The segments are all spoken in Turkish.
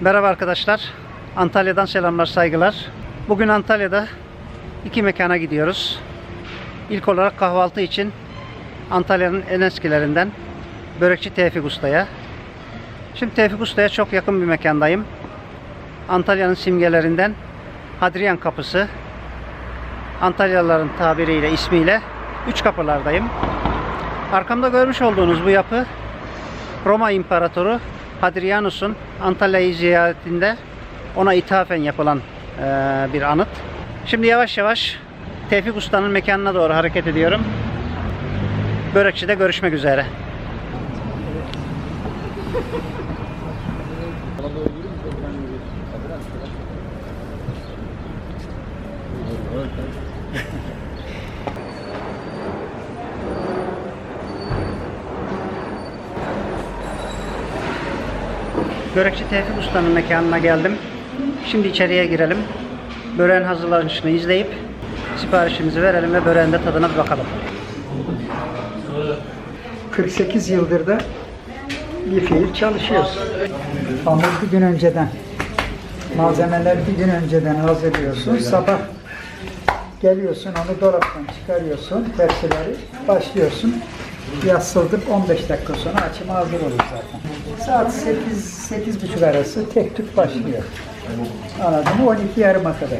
Merhaba arkadaşlar. Antalya'dan selamlar, saygılar. Bugün Antalya'da iki mekana gidiyoruz. İlk olarak kahvaltı için Antalya'nın en eskilerinden Börekçi Tevfik Usta'ya. Şimdi Tevfik Usta'ya çok yakın bir mekandayım. Antalya'nın simgelerinden Hadrian Kapısı. Antalyalıların tabiriyle, ismiyle Üç Kapılardayım. Arkamda görmüş olduğunuz bu yapı Roma İmparatoru Hadrianus'un Antalya'yı ziyaretinde ona ithafen yapılan eee, bir anıt. Şimdi yavaş yavaş Tevfik Usta'nın mekanına doğru hareket ediyorum. Börekçi'de görüşmek üzere. Börekçi Tevfik Usta'nın mekanına geldim. Şimdi içeriye girelim. Böreğin hazırlanışını izleyip siparişimizi verelim ve böreğin de tadına bir bakalım. 48 yıldır da bir fiil çalışıyoruz. Hamur bir gün önceden, malzemeler bir gün önceden hazırlıyorsun. Sabah geliyorsun, onu dolaptan çıkarıyorsun, tepsileri başlıyorsun. Yasıldıp 15 dakika sonra açıma hazır olur zaten. Saat 8 8.30 arası tek tük başlıyor. Anladın mı? 12 yarıma kadar.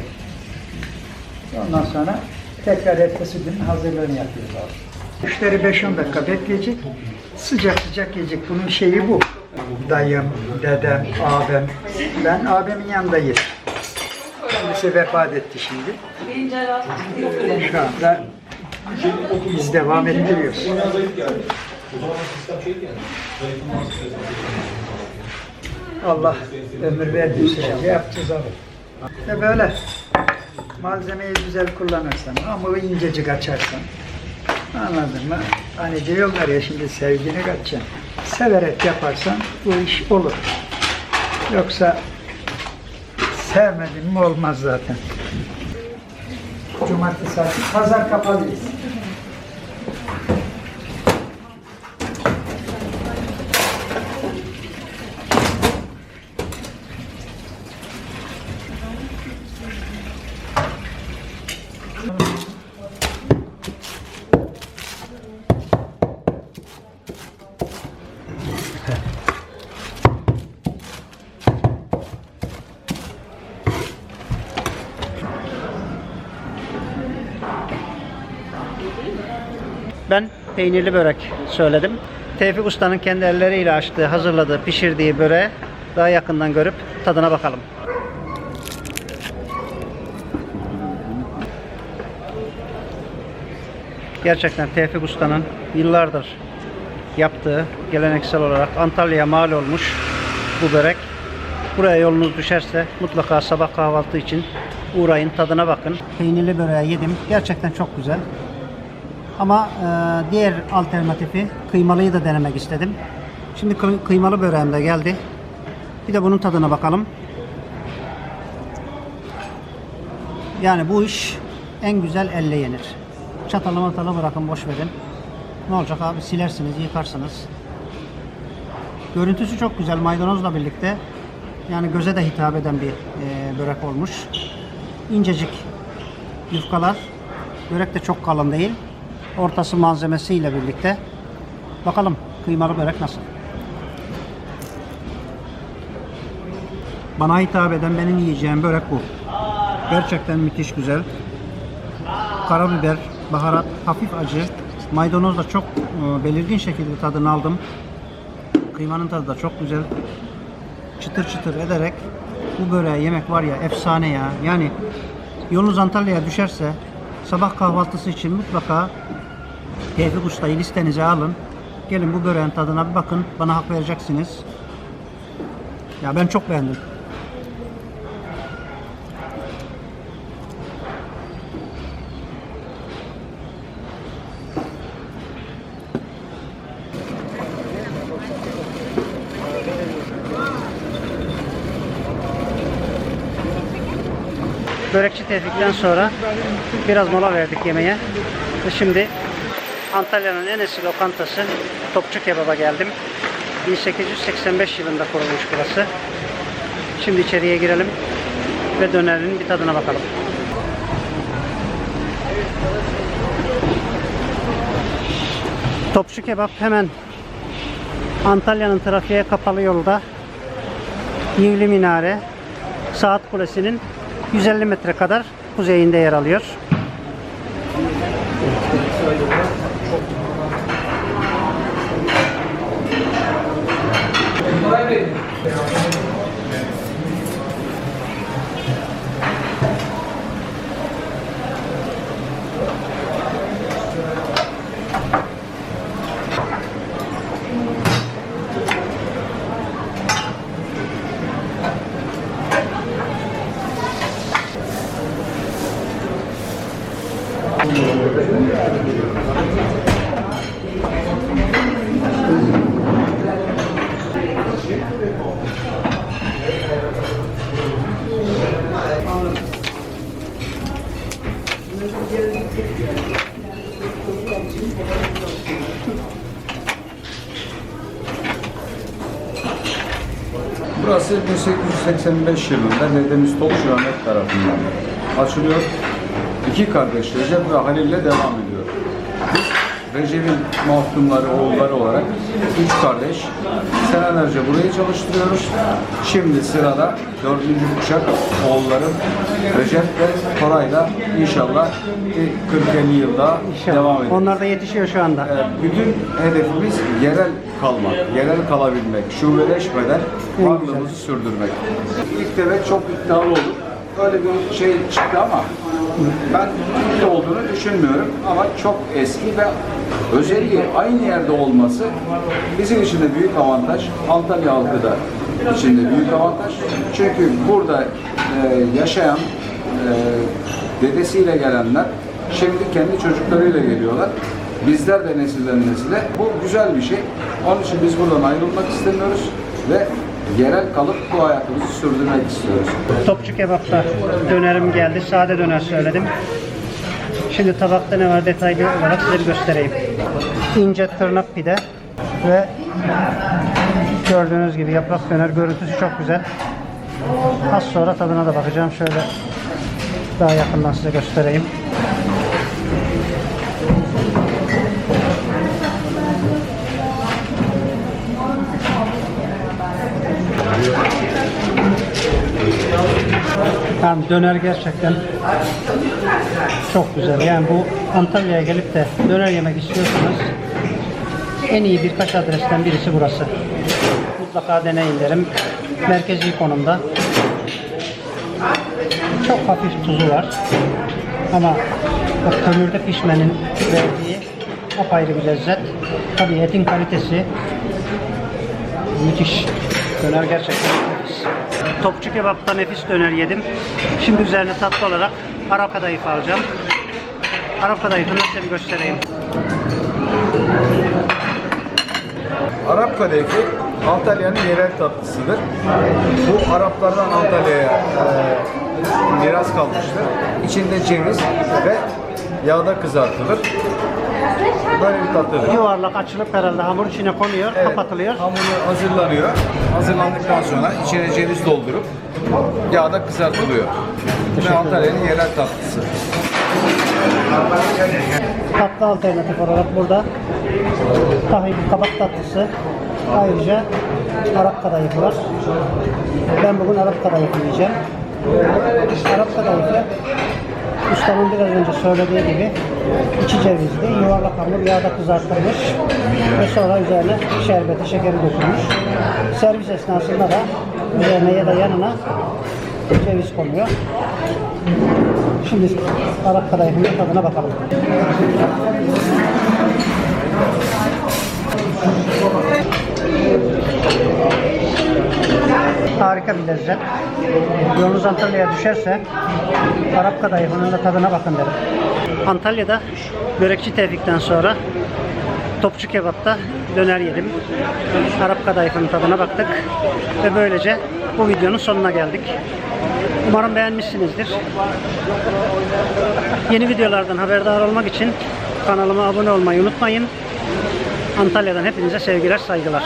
Ondan sonra tekrar ertesi gün hazırlığını yapıyoruz. Müşteri 5-10 dakika bekleyecek. Sıcak sıcak yiyecek. Bunun şeyi bu. Dayım, dedem, abim. Ben abimin yanındayım. Kendisi vefat etti şimdi. Şu anda biz devam ettiriyoruz. Allah ömür verdiği sürece yapacağız abi. İşte böyle malzemeyi güzel kullanırsan, hamuru incecik açarsan, anladın mı? Hani diyorlar ya şimdi sevgini kaçacaksın. Severek yaparsan bu iş olur. Yoksa sevmedin mi olmaz zaten. Cumartesi açık, pazar kapalıyız. Ben peynirli börek söyledim. Tevfik Usta'nın kendi elleriyle açtığı, hazırladığı, pişirdiği böreği daha yakından görüp tadına bakalım. Gerçekten Tevfik Usta'nın yıllardır yaptığı geleneksel olarak Antalya'ya mal olmuş bu börek. Buraya yolunuz düşerse mutlaka sabah kahvaltı için uğrayın tadına bakın. Peynirli böreği yedim. Gerçekten çok güzel. Ama e, diğer alternatifi kıymalıyı da denemek istedim. Şimdi kıy- kıymalı böreğim de geldi. Bir de bunun tadına bakalım. Yani bu iş en güzel elle yenir. Çatalı matalı bırakın boş verin. Ne olacak abi silersiniz yıkarsınız. Görüntüsü çok güzel maydanozla birlikte. Yani göze de hitap eden bir e, börek olmuş. İncecik yufkalar. Börek de çok kalın değil. Ortası malzemesiyle birlikte. Bakalım kıymalı börek nasıl? Bana hitap eden benim yiyeceğim börek bu. Gerçekten müthiş güzel. Karabiber, baharat, hafif acı. Maydanoz da çok e, belirgin şekilde tadını aldım. Kıymanın tadı da çok güzel. Çıtır çıtır ederek bu böreği yemek var ya efsane ya. Yani yolunuz Antalya'ya düşerse sabah kahvaltısı için mutlaka Tevfik Usta'yı listenize alın. Gelin bu böreğin tadına bir bakın. Bana hak vereceksiniz. Ya ben çok beğendim. Tevfik'ten sonra biraz mola verdik yemeğe. Ve şimdi Antalya'nın en eski lokantası Topçu Kebap'a geldim. 1885 yılında kurulmuş burası. Şimdi içeriye girelim ve dönerin bir tadına bakalım. Topçu Kebap hemen Antalya'nın trafiğe kapalı yolda Yivli Minare Saat Kulesi'nin 150 metre kadar kuzeyinde yer alıyor. Burası 1885 yılında Dedemiz Topçu Ahmet tarafından açılıyor. İki kardeş Recep ve Halil ile devam ediyor. Biz Recep'in mahkumları, oğulları olarak üç kardeş senelerce burayı çalıştırıyoruz. Şimdi sırada dördüncü kuşak oğullarım Recep ve Koray'la inşallah bir 40-50 yılda devam edeceğiz. Onlar da yetişiyor şu anda. Ee, Bütün hedefimiz yerel kalmak, yerel kalabilmek, şubeleşmeden varlığımızı sürdürmek. İlk demek çok iddialı olur. Öyle bir şey çıktı ama ben iyi olduğunu düşünmüyorum ama çok eski ve özelliği aynı yerde olması bizim için de büyük avantaj. Antalya halkı da için de büyük avantaj. Çünkü burada e, yaşayan e, dedesiyle gelenler şimdi kendi çocuklarıyla geliyorlar. Bizler de nesilden nesile. Bu güzel bir şey. Onun için biz buradan ayrılmak istemiyoruz ve yerel kalıp bu hayatımızı sürdürmek istiyoruz. Topçu kebapta dönerim geldi. Sade döner söyledim. Şimdi tabakta ne var detaylı olarak size göstereyim. İnce tırnak pide ve gördüğünüz gibi yaprak döner görüntüsü çok güzel. Az sonra tadına da bakacağım. Şöyle daha yakından size göstereyim. Yani döner gerçekten çok güzel. Yani bu Antalya'ya gelip de döner yemek istiyorsanız en iyi birkaç adresten birisi burası. Mutlaka deneyin derim. Merkezi konumda. Çok hafif tuzu var. Ama o kömürde pişmenin verdiği apayrı bir lezzet. Tabii etin kalitesi müthiş. Döner gerçekten. Topçu kebapta nefis döner yedim. Şimdi üzerine tatlı olarak Arap kadayıf alacağım. Arap kadayıfını size göstereyim. Arap kadayıfı Antalya'nın yerel tatlısıdır. Bu Araplardan Antalya'ya e, miras kalmıştır. İçinde ceviz ve yağda kızartılır. Böyle bir tatlıdır. Yuvarlak açılıp herhalde hamur içine konuyor, Evet, kapatılıyor. Hamuru hazırlanıyor. Hazırlandıktan sonra içine ceviz doldurup yağda kızartılıyor. Ve Antalya'nın yerel tatlısı. Tatlı alternatif olarak burada tahin kabak tatlısı ayrıca Arap kadayıfı var. Ben bugün Arap kadayıfı yiyeceğim. Arap kadayıfı ustamın biraz önce söylediği gibi içi cevizli, yuvarlak hamur yağda kızartılmış ve sonra üzerine şerbeti, şekeri dökülmüş. Servis esnasında da üzerine ya da yanına ceviz konuyor. Şimdi Arap kadayıfının tadına bakalım. Harika bir lezzet. Yolunuz Antalya'ya düşerse Arap kadayıfının da tadına bakın derim. Antalya'da börekçi Tevfik'ten sonra Topçu Kebap'ta döner yedim. Arap kadayıfının tadına baktık. Ve böylece bu videonun sonuna geldik. Umarım beğenmişsinizdir. Yeni videolardan haberdar olmak için kanalıma abone olmayı unutmayın. Antalya'dan hepinize sevgiler, saygılar.